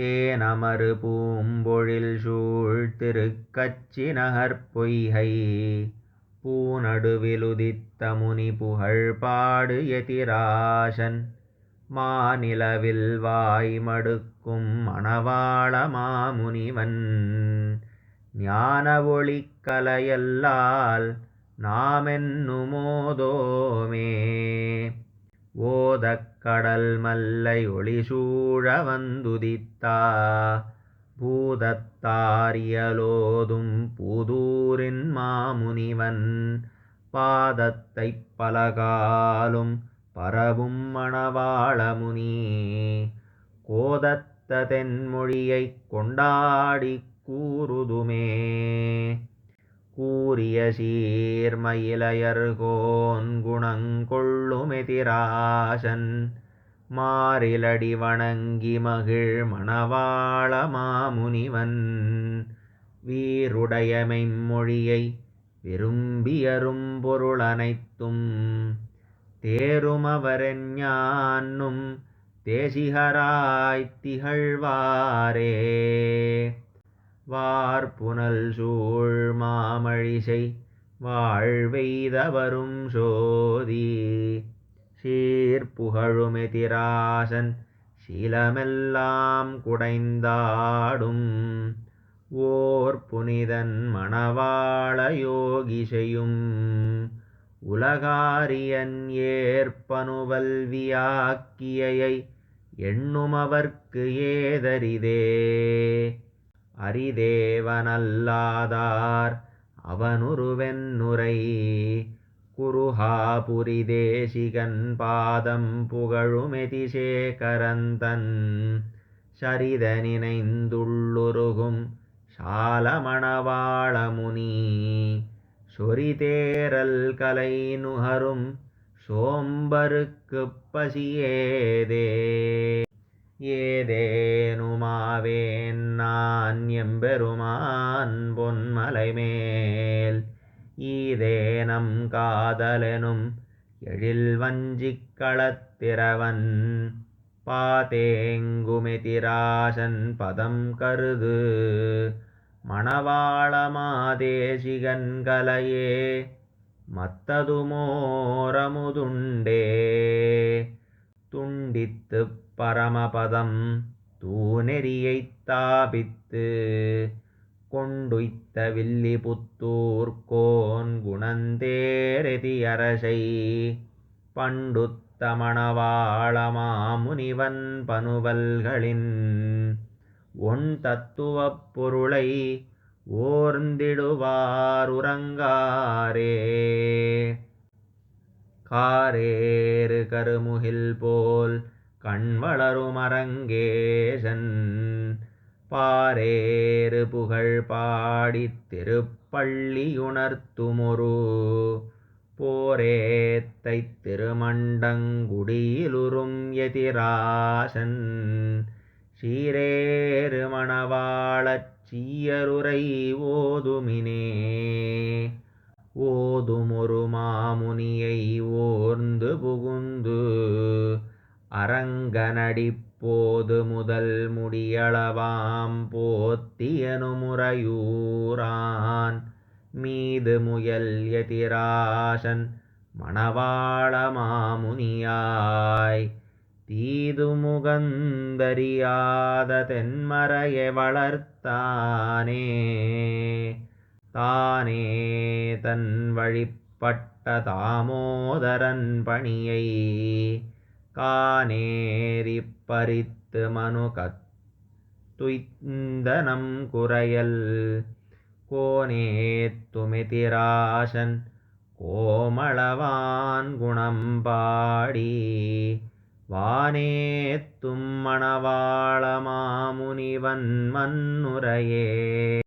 தேனமறு பூம்பொழில் சூழ் திருக்கச்சி நகர்பொய்கை பூநடுவிலுதித்த முனி புகழ் பாடு எதிராசன். மாநிலவில் வாய் மடுக்கும் மணவாள மாமுனிவன். ஞான ஒளிக்கலையல்லால் நாமென்னுமோதோமே. ஓதக்கடல் மல்லை ஒளிசூழ வந்துதித்தா. பூதத்தாரியலோதும் புதூரின் மாமுனிவன். பாதத்தை பலகாலும் பரவும் மணவாளமுனி கோதத்த தென்மொழியைக் கொண்டாடி கூறுதுமே. கூறிய சீர்மயிலையர்கோன் குணங்கொள்ளுமெதிராசன். மாறிலடி வணங்கி மகிழ் மணவாள மாமுனிவன். வீருடைய மெய்ம்மொழியை விரும்பியரும் பொருளனைத்தும் தேருமவரெஞ்ஞான்னும் தேசிகராய்த் திகழ்வாரே. வார்புனல் சூழ் மாமழிசை வாழ்வெய்தவரும் சோதி. சீர்புகழுமெதிராசன் சீலமெல்லாம் குடைந்தாடும். ஓர் புனிதன் மணவாள யோகிசையும் உலகாரியன் ஏற்பனுவல்வியாக்கியை எண்ணுமவர்க்கு ஏதரிதே. அரிதேவனல்லாதார் அவனுருவென்னுரை. குருஹாபுரி தேசிகன் பாதம் புகழுமெதிசேகரந்தன். சரித நினைந்துள்ளுருகும் சாலமணவாளமுனி. சொரிதேரல் கலை நுகரும் சோம்பருக்குப் பசியேதே. ஏதேனுமாவேன் நான் எம்பெருமான் பொன்மலைமேல். ஈதேனம் காதலெனும் எழில் வஞ்சிக் களத்திரவன் பாதேங்குமெதிராசன் பதம் கருது. மணவாளமாதேசிகன் கலையே மத்ததுமோரமுதுண்டே துண்டித்து பரமபதம் தூநெறியைத் தாபித்து கொண்டுய்த்த வில்லி புத்தூர் கோன் வில்லிபுத்தூர்கோன் குணந்தேரெதியரசை பண்டுத்த மணவாளமாமுனிவன் பனுவல்களின் ஒன் தத்துவப் பொருளை ஓர்ந்திடுவாருறங்காரே காரேறு கருமுகில் போல் கண்வளருமரங்கேசன் பாரேறு புகழ் பாடி திருப்பள்ளியுணர்த்துமொரு போரேத்தை திருமண்டங்குடியிலுறும் எதிராசன். சீரேறு மணவாளச் சீயருரை ஓதுமினே ஓதுமொரு அரங்கனடிப்போது முதல் முடியளவாம் போத்தியனுமுறையூரான். மீது முயல் எதிராசன் மணவாள மாமுனியாய். தீது முகந்தறியாத தென்மறையை வளர்த்தானே. தானே தன் வழிப்பட்ட தாமோதரன் பணியை கானேறிப் பறித்து மனு கத்துய்ந்தனம் குறையல். கோனேத்துமெதிராசன் கோமளவான் குணம் பாடி. வானேத்தும் மணவாள மாமுனிவன் மன்னுரையே